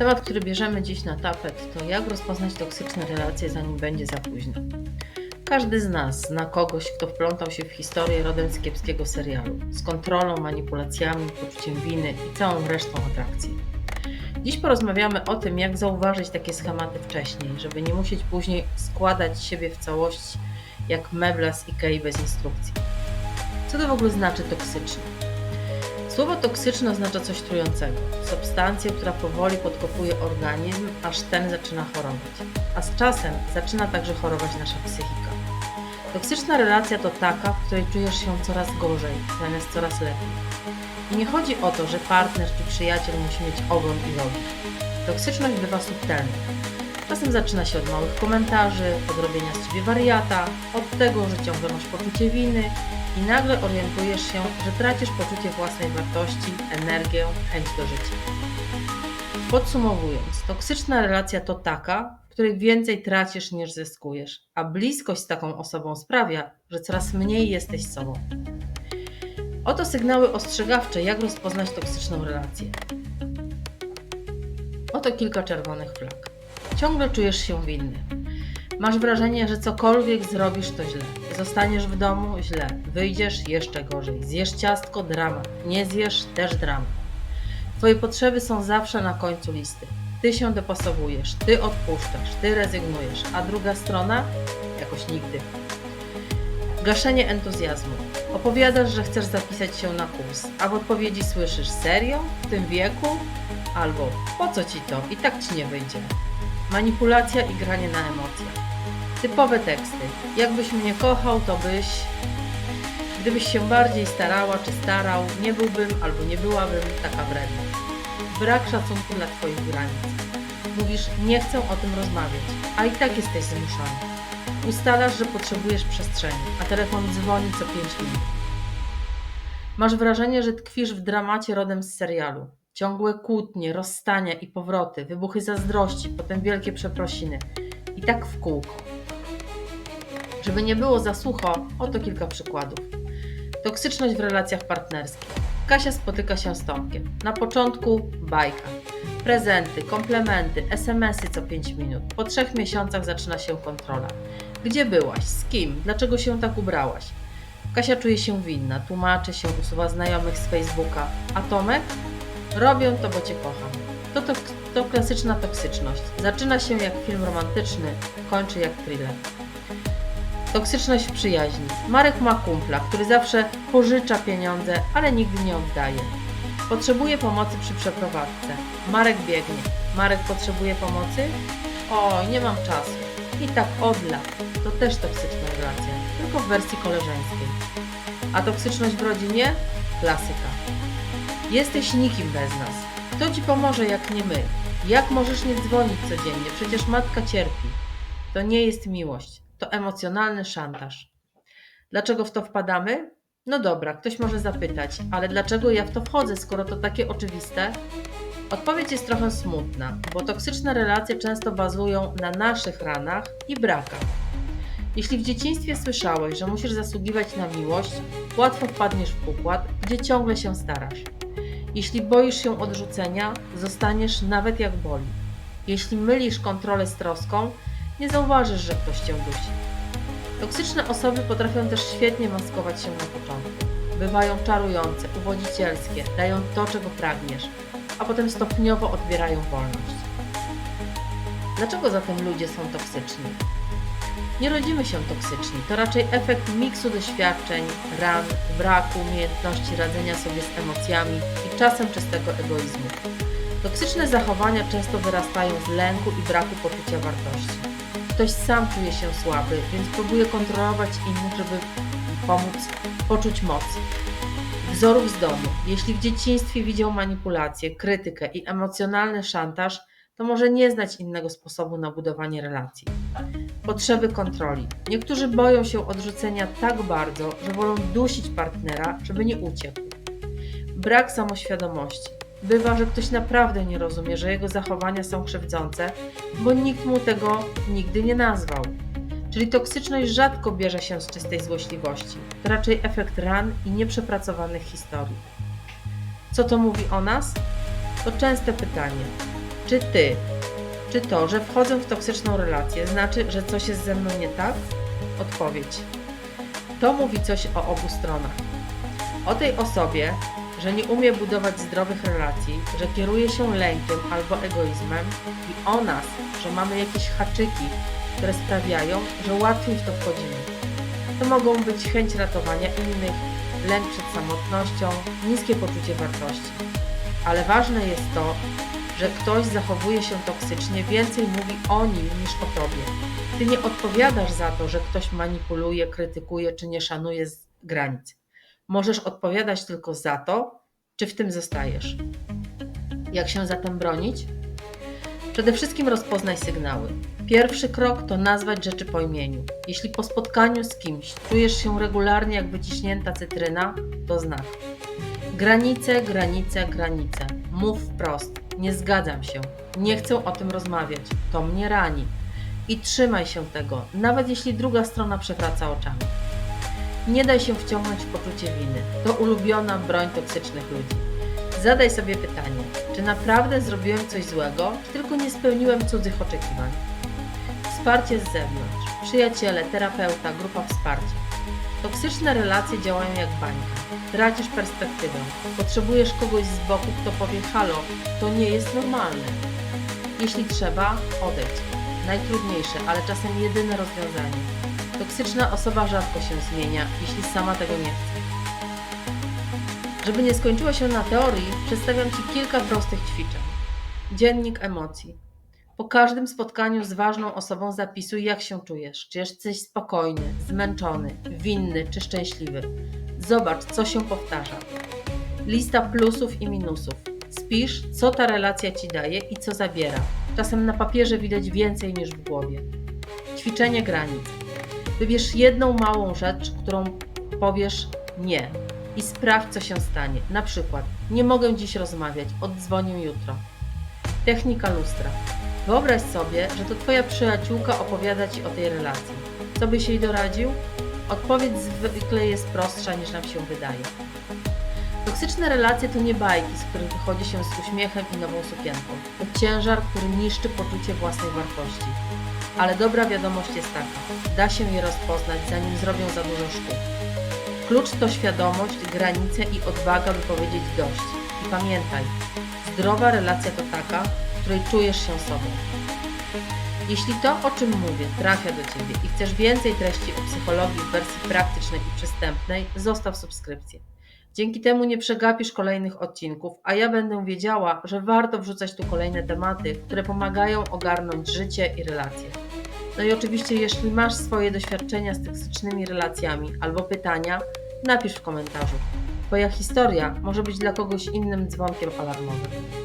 Temat, który bierzemy dziś na tapet, to jak rozpoznać toksyczne relacje, zanim będzie za późno. Każdy z nas zna kogoś, kto wplątał się w historię rodem z kiepskiego serialu, z kontrolą, manipulacjami, poczuciem winy i całą resztą atrakcji. Dziś porozmawiamy o tym, jak zauważyć takie schematy wcześniej, żeby nie musieć później składać siebie w całości jak mebla z Ikei bez instrukcji. Co to w ogóle znaczy toksyczny? Słowo toksyczne oznacza coś trującego, substancję, która powoli podkopuje organizm, aż ten zaczyna chorować. A z czasem zaczyna także chorować nasza psychika. Toksyczna relacja to taka, w której czujesz się coraz gorzej, zamiast coraz lepiej. I nie chodzi o to, że partner czy przyjaciel musi mieć ogon i rogi. Toksyczność bywa subtelna. Czasem zaczyna się od małych komentarzy, od robienia z ciebie wariata, od tego, że ciągle masz poczucie winy i nagle orientujesz się, że tracisz poczucie własnej wartości, energię, chęć do życia. Podsumowując, toksyczna relacja to taka, w której więcej tracisz niż zyskujesz, a bliskość z taką osobą sprawia, że coraz mniej jesteś sobą. Oto sygnały ostrzegawcze, jak rozpoznać toksyczną relację. Oto kilka czerwonych flag. Ciągle czujesz się winny. Masz wrażenie, że cokolwiek zrobisz to źle. Zostaniesz w domu źle. Wyjdziesz jeszcze gorzej. Zjesz ciastko dramat. Nie zjesz też dramat. Twoje potrzeby są zawsze na końcu listy. Ty się dopasowujesz, ty odpuszczasz, ty rezygnujesz, a druga strona jakoś nigdy. Gaszenie entuzjazmu. Opowiadasz, że chcesz zapisać się na kurs, a w odpowiedzi słyszysz serio? W tym wieku? Albo po co ci to? I tak ci nie wyjdzie. Manipulacja i granie na emocjach. Typowe teksty. Jakbyś mnie kochał, to byś. Gdybyś się bardziej starała czy starał, nie byłbym albo nie byłabym taka wredna. Brak szacunku dla Twoich granic. Mówisz, nie chcę o tym rozmawiać, a i tak jesteś zmuszony. Ustalasz, że potrzebujesz przestrzeni, a telefon dzwoni co 5 minut. Masz wrażenie, że tkwisz w dramacie rodem z serialu. Ciągłe kłótnie, rozstania i powroty, wybuchy zazdrości, potem wielkie przeprosiny. I tak w kółko. Żeby nie było za sucho, oto kilka przykładów. Toksyczność w relacjach partnerskich. Kasia spotyka się z Tomkiem. Na początku bajka. Prezenty, komplementy, SMS-y co 5 minut. Po trzech miesiącach zaczyna się kontrola. Gdzie byłaś? Z kim? Dlaczego się tak ubrałaś? Kasia czuje się winna, tłumaczy się, usuwa znajomych z Facebooka. A Tomek? Robię to, bo cię kocham. To, to, to klasyczna toksyczność. Zaczyna się jak film romantyczny, kończy jak thriller. Toksyczność w przyjaźni. Marek ma kumpla, który zawsze pożycza pieniądze, ale nigdy nie oddaje. Potrzebuje pomocy przy przeprowadzce. Marek biegnie. Marek potrzebuje pomocy? Oj, nie mam czasu. I tak od lat. To też toksyczna relacja, tylko w wersji koleżeńskiej. A toksyczność w rodzinie? Klasyka. Jesteś nikim bez nas. Kto ci pomoże, jak nie my? Jak możesz nie dzwonić codziennie? Przecież matka cierpi. To nie jest miłość, to emocjonalny szantaż. Dlaczego w to wpadamy? No dobra, ktoś może zapytać, ale dlaczego ja w to wchodzę, skoro to takie oczywiste? Odpowiedź jest trochę smutna, bo toksyczne relacje często bazują na naszych ranach i brakach. Jeśli w dzieciństwie słyszałeś, że musisz zasługiwać na miłość, łatwo wpadniesz w układ, gdzie ciągle się starasz. Jeśli boisz się odrzucenia, zostaniesz nawet jak boli. Jeśli mylisz kontrolę z troską, nie zauważysz, że ktoś cię dusi. Toksyczne osoby potrafią też świetnie maskować się na początku. Bywają czarujące, uwodzicielskie, dają to, czego pragniesz, a potem stopniowo odbierają wolność. Dlaczego zatem ludzie są toksyczni? Nie rodzimy się toksyczni, to raczej efekt miksu doświadczeń, ran, braku umiejętności radzenia sobie z emocjami i czasem czystego egoizmu. Toksyczne zachowania często wyrastają z lęku i braku poczucia wartości. Ktoś sam czuje się słaby, więc próbuje kontrolować innych, żeby pomóc poczuć moc. Wzorów z domu. Jeśli w dzieciństwie widział manipulację, krytykę i emocjonalny szantaż, to może nie znać innego sposobu na budowanie relacji. Potrzeby kontroli. Niektórzy boją się odrzucenia tak bardzo, że wolą dusić partnera, żeby nie uciekł. Brak samoświadomości. Bywa, że ktoś naprawdę nie rozumie, że jego zachowania są krzywdzące, bo nikt mu tego nigdy nie nazwał. Czyli toksyczność rzadko bierze się z czystej złośliwości. To raczej efekt ran i nieprzepracowanych historii. Co to mówi o nas? To częste pytanie. Czy ty, czy to, że wchodzę w toksyczną relację, znaczy, że coś jest ze mną nie tak? Odpowiedź. To mówi coś o obu stronach. O tej osobie, że nie umie budować zdrowych relacji, że kieruje się lękiem albo egoizmem i o nas, że mamy jakieś haczyki, które sprawiają, że łatwiej w to wchodzimy. To mogą być chęć ratowania innych, lęk przed samotnością, niskie poczucie wartości. Ale ważne jest to, że ktoś zachowuje się toksycznie, więcej mówi o nim niż o tobie. Ty nie odpowiadasz za to, że ktoś manipuluje, krytykuje czy nie szanuje granic. Możesz odpowiadać tylko za to, czy w tym zostajesz. Jak się zatem bronić? Przede wszystkim rozpoznaj sygnały. Pierwszy krok to nazwać rzeczy po imieniu. Jeśli po spotkaniu z kimś czujesz się regularnie jak wyciśnięta cytryna, to znak. Granice, granice, granice. Mów wprost. Nie zgadzam się. Nie chcę o tym rozmawiać. To mnie rani. I trzymaj się tego, nawet jeśli druga strona przewraca oczami. Nie daj się wciągnąć w poczucie winy. To ulubiona broń toksycznych ludzi. Zadaj sobie pytanie, czy naprawdę zrobiłem coś złego, czy tylko nie spełniłem cudzych oczekiwań. Wsparcie z zewnątrz. Przyjaciele, terapeuta, grupa wsparcia. Toksyczne relacje działają jak bańka. Tracisz perspektywę. Potrzebujesz kogoś z boku, kto powie halo, to nie jest normalne. Jeśli trzeba, odejdź. Najtrudniejsze, ale czasem jedyne rozwiązanie. Toksyczna osoba rzadko się zmienia, jeśli sama tego nie chce. Żeby nie skończyło się na teorii, przedstawiam Ci kilka prostych ćwiczeń. Dziennik emocji. Po każdym spotkaniu z ważną osobą zapisuj, jak się czujesz. Czy jesteś spokojny, zmęczony, winny czy szczęśliwy. Zobacz, co się powtarza. Lista plusów i minusów. Spisz, co ta relacja ci daje i co zabiera. Czasem na papierze widać więcej niż w głowie. Ćwiczenie granic. Wybierz jedną małą rzecz, którą powiesz nie i sprawdź, co się stanie. Na przykład, nie mogę dziś rozmawiać, oddzwonię jutro. Technika lustra. Wyobraź sobie, że to Twoja przyjaciółka opowiada Ci o tej relacji. Co byś jej doradził? Odpowiedź zwykle jest prostsza niż nam się wydaje. Toksyczne relacje to nie bajki, z których wychodzi się z uśmiechem i nową sukienką. To ciężar, który niszczy poczucie własnej wartości. Ale dobra wiadomość jest taka: da się je rozpoznać, zanim zrobią za dużo szkód. Klucz to świadomość, granice i odwaga, by powiedzieć dość. I pamiętaj, zdrowa relacja to taka, w której czujesz się sobą. Jeśli to, o czym mówię, trafia do Ciebie i chcesz więcej treści o psychologii w wersji praktycznej i przystępnej, zostaw subskrypcję. Dzięki temu nie przegapisz kolejnych odcinków, a ja będę wiedziała, że warto wrzucać tu kolejne tematy, które pomagają ogarnąć życie i relacje. No i oczywiście, jeśli masz swoje doświadczenia z toksycznymi relacjami albo pytania, napisz w komentarzu. Twoja historia może być dla kogoś innym dzwonkiem alarmowym.